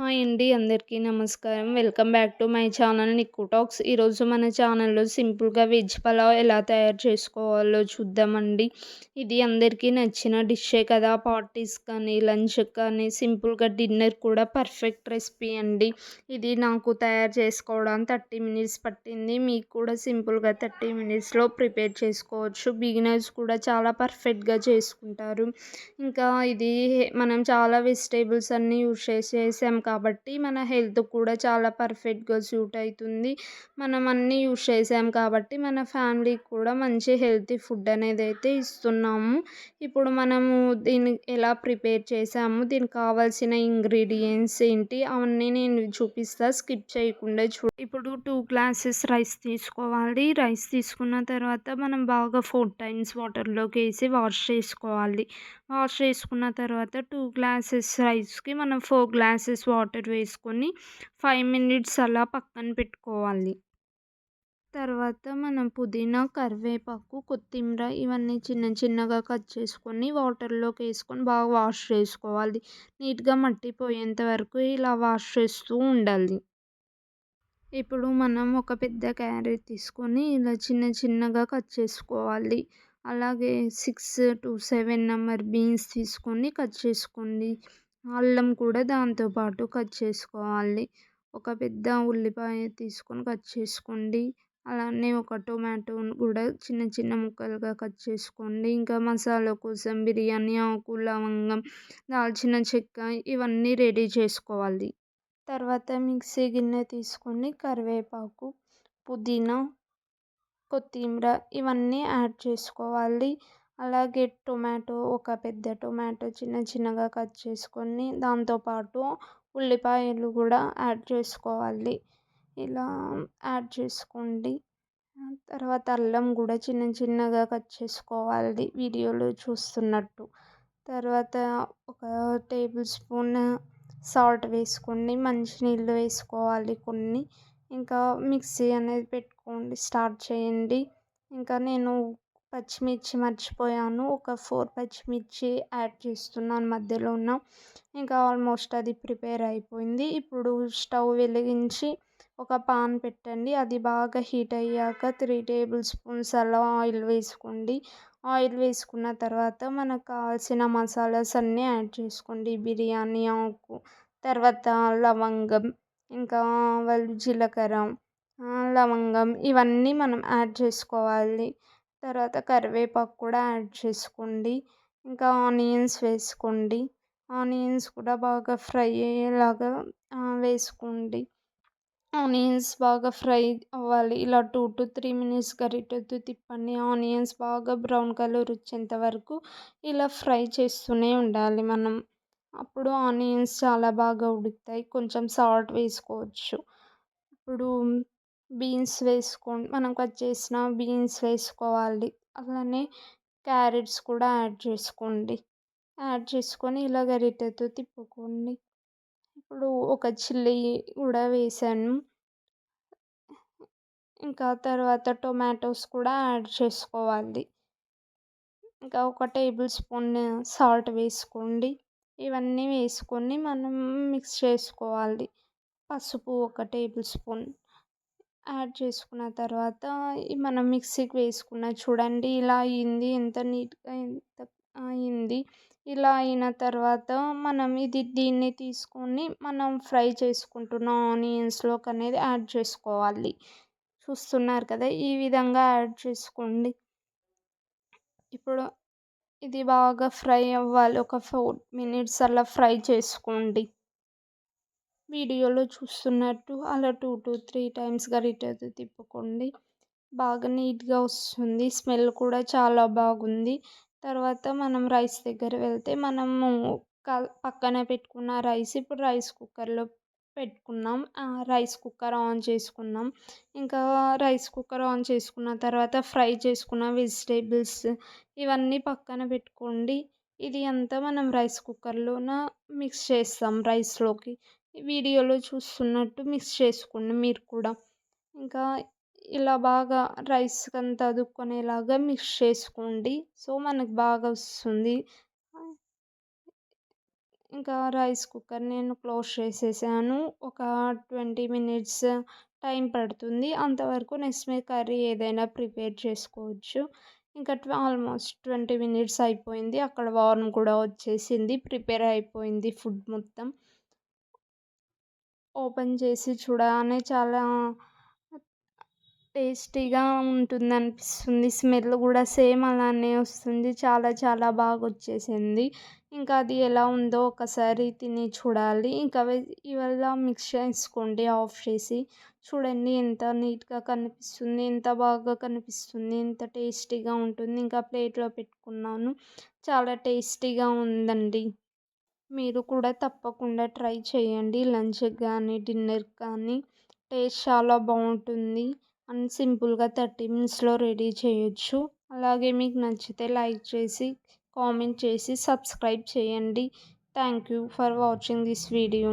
Hi అండి అందరికీ నమస్కారం. Welcome back to my channel Nikku talks. ఈరోజు మన ఛానల్లో సింపుల్గా వెజ్ పలావ్ ఎలా తయారు చేసుకోవాలో చూద్దామండి. ఇది అందరికీ నచ్చిన డిషే కదా పార్టీస్ కానీ లంచ్ కానీ సింపుల్గా డిన్నర్ కూడా పర్ఫెక్ట్ రెసిపీ అండి. ఇది నాకు తయారు చేసుకోవడం థర్టీ మినిట్స్ పట్టింది. మీకు కూడా సింపుల్గా థర్టీ మినిట్స్లో ప్రిపేర్ చేసుకోవచ్చు. బిగినర్స్ కూడా చాలా పర్ఫెక్ట్గా చేసుకుంటారు. ఇంకా ఇది మనం చాలా వెజిటేబుల్స్ అన్నీ యూజ్ చేసి చేసాం కాబట్టి మన హెల్త్ కూడా చాలా పర్ఫెక్ట్గా సూట్ అవుతుంది మనం అన్నీ యూస్ చేసాం కాబట్టి మన ఫ్యామిలీకి కూడా మంచి హెల్తీ ఫుడ్ అనేది అయితే ఇస్తున్నాము. ఇప్పుడు మనము దీన్ని ఎలా ప్రిపేర్ చేసాము దీనికి కావాల్సిన ఇంగ్రీడియంట్స్ ఏంటి అవన్నీ నేను చూపిస్తా స్కిప్ చేయకుండా చూ ఇప్పుడు టూ గ్లాసెస్ రైస్ తీసుకోవాలి. రైస్ తీసుకున్న తర్వాత మనం బాగా ఫోర్ టైమ్స్ వాటర్లోకి వేసి వాష్ చేసుకోవాలి. వాష్ చేసుకున్న తర్వాత టూ గ్లాసెస్ రైస్కి మనం ఫోర్ గ్లాసెస్ వాటర్ వాటర్ వేసుకొని ఫైవ్ మినిట్స్ అలా పక్కన పెట్టుకోవాలి. తర్వాత మనం పుదీనా కరివేపాకు కొత్తిమీర ఇవన్నీ చిన్న చిన్నగా కట్ చేసుకొని వాటర్లోకి వేసుకొని బాగా వాష్ చేసుకోవాలి. నీట్గా మట్టిపోయేంత వరకు ఇలా వాష్ చేస్తూ ఉండాలి. ఇప్పుడు మనం ఒక పెద్ద క్యారెట్ తీసుకొని ఇలా చిన్న చిన్నగా కట్ చేసుకోవాలి. అలాగే six to seven number beans తీసుకొని కట్ చేసుకోండి. అల్లం కూడా దాంతోపాటు కట్ చేసుకోవాలి. ఒక పెద్ద ఉల్లిపాయ తీసుకొని కట్ చేసుకోండి. అలానే ఒక టొమాటోను కూడా చిన్న చిన్న ముక్కలుగా కట్ చేసుకోండి. ఇంకా మసాలా కోసం బిర్యానీ ఆకు లవంగం దాల్చిన చెక్క ఇవన్నీ రెడీ చేసుకోవాలి. తర్వాత మిక్సీ గిన్నె తీసుకొని కరివేపాకు పుదీనా కొత్తిమీర ఇవన్నీ యాడ్ చేసుకోవాలి. అలాగే టొమాటో ఒక పెద్ద టొమాటో చిన్న చిన్నగా కట్ చేసుకొని దాంతోపాటు ఉల్లిపాయలు కూడా యాడ్ చేసుకోవాలి. ఇలా యాడ్ చేసుకోండి. తర్వాత అల్లం కూడా చిన్న చిన్నగా కట్ చేసుకోవాలి వీడియోలో చూస్తున్నట్టు. తర్వాత ఒక టేబుల్ స్పూన్ సాల్ట్ వేసుకోండి. మంచినీళ్ళు వేసుకోవాలి కొన్ని. ఇంకా మిక్సీ అనేది పెట్టుకోండి. స్టార్ట్ చేయండి. ఇంకా నేను పచ్చిమిర్చి మర్చిపోయాను. ఒక ఫోర్ పచ్చిమిర్చి యాడ్ చేస్తున్నాను మధ్యలో ఉన్న. ఇంకా ఆల్మోస్ట్ అది ప్రిపేర్ అయిపోయింది. ఇప్పుడు స్టవ్ వెలిగించి ఒక పాన్ పెట్టండి. అది బాగా హీట్ అయ్యాక త్రీ టేబుల్ స్పూన్స్ అలా ఆయిల్ వేసుకోండి. ఆయిల్ వేసుకున్న తర్వాత మనకు కావాల్సిన మసాలాస్ అన్నీ యాడ్ చేసుకోండి. బిర్యానీ ఆకు తర్వాత లవంగం ఇంకా వాళ్ళు జీలకర్ర లవంగం ఇవన్నీ మనం యాడ్ చేసుకోవాలి. తర్వాత కరివేపాకు కూడా యాడ్ చేసుకోండి. ఇంకా ఆనియన్స్ వేసుకోండి. ఆనియన్స్ కూడా బాగా ఫ్రై అయ్యేలాగా వేసుకోండి. ఆనియన్స్ బాగా ఫ్రై అవ్వాలి. ఇలా టూ టు త్రీ మినిట్స్ గరిటెతో తిప్పండి. ఆనియన్స్ బాగా బ్రౌన్ కలర్ వచ్చేంత వరకు ఇలా ఫ్రై చేస్తూనే ఉండాలి మనం. అప్పుడు ఆనియన్స్ చాలా బాగా ఉడుకుతాయి. కొంచెం సాల్ట్ వేసుకోవచ్చు. ఇప్పుడు బీన్స్ వేసుకోండి మనం కట్ చేసిన బీన్స్ వేసుకోవాలి. అలానే క్యారెట్స్ కూడా యాడ్ చేసుకోండి. యాడ్ చేసుకొని ఇలా గరిటెతో తిప్పుకోండి. ఇప్పుడు ఒక చిల్లీ కూడా వేసాను. ఇంకా తర్వాత టొమాటోస్ కూడా యాడ్ చేసుకోవాలి. ఇంకా ఒక టేబుల్ స్పూన్ సాల్ట్ వేసుకోండి. ఇవన్నీ వేసుకొని మనం మిక్స్ చేసుకోవాలి. పసుపు ఒక టేబుల్ స్పూన్. యాడ్ చేసుకున్న తర్వాత మనం మిక్సీకి వేసుకున్న చూడండి ఇలా అయింది ఎంత నీట్గా ఎంత అయింది. ఇలా అయిన తర్వాత మనం ఇది దీన్ని తీసుకొని మనం ఫ్రై చేసుకుంటున్న ఆనియన్స్లోకి అనేది యాడ్ చేసుకోవాలి. చూస్తున్నారు కదా ఈ విధంగా యాడ్ చేసుకోండి. ఇప్పుడు ఇది బాగా ఫ్రై అవ్వాలి ఒక ఫోర్ మినిట్స్ అలా ఫ్రై చేసుకోండి. వీడియోలో చూస్తున్నట్టు అలా టూ టు త్రీ టైమ్స్ గరిటెతో తిప్పుకోండి. బాగా నీట్గా వస్తుంది. స్మెల్ కూడా చాలా బాగుంది. తర్వాత మనం రైస్ దగ్గర వెళ్తే మనము పక్కన పెట్టుకున్న రైస్ ఇప్పుడు రైస్ కుక్కర్లో పెట్టుకున్నాం. రైస్ కుక్కర్ ఆన్ చేసుకున్నాం. ఇంకా రైస్ కుక్కర్ ఆన్ చేసుకున్న తర్వాత ఫ్రై చేసుకున్న వెజిటేబుల్స్ ఇవన్నీ పక్కన పెట్టుకోండి. ఇది అంతా మనం రైస్ కుక్కర్లోన మిక్స్ చేస్తాం రైస్లోకి. వీడియోలో చూస్తున్నట్టు మిక్స్ చేసుకోండి మీరు కూడా. ఇంకా ఇలా బాగా రైస్కి అంతా అతుక్కునేలాగా మిక్స్ చేసుకోండి. సో మనకు బాగా వస్తుంది. ఇంకా రైస్ కుక్కర్ నేను క్లోజ్ చేసేసాను. ఒక ట్వంటీ మినిట్స్ టైం పడుతుంది. అంతవరకు నెక్స్ట్ మీ కర్రీ ఏదైనా ప్రిపేర్ చేసుకోవచ్చు. ఇంకా ఆల్మోస్ట్ ట్వంటీ మినిట్స్ అయిపోయింది. అక్కడ వార్మ్ కూడా వచ్చేసింది. ప్రిపేర్ అయిపోయింది ఫుడ్ మొత్తం. ఓపెన్ చేసి చూడగానే చాలా టేస్టీగా ఉంటుంది అనిపిస్తుంది స్మెల్ కూడా సేమ్ అలానే వస్తుంది. చాలా చాలా బాగా వచ్చేసింది. ఇంకా అది ఎలా ఉందో ఒకసారి తిని చూడాలి. ఇంకా ఇవాళ మిక్స్ చేసుకోండి ఆఫ్ చేసి. చూడండి ఎంత నీట్గా కనిపిస్తుంది ఎంత బాగా కనిపిస్తుంది ఎంత టేస్టీగా ఉంటుంది. ఇంకా ప్లేట్లో పెట్టుకున్నాను. చాలా టేస్టీగా ఉందండి. మీరు కూడా తప్పకుండా ట్రై చేయండి. లంచ్కి కానీ డిన్నర్కి కానీ టేస్ట్ చాలా బాగుంటుంది. అండ్ సింపుల్గా థర్టీ మినిట్స్లో రెడీ చేయొచ్చు. అలాగే మీకు నచ్చితే లైక్ చేసి కామెంట్ చేసి సబ్స్క్రైబ్ చేయండి. Thank you for watching this video.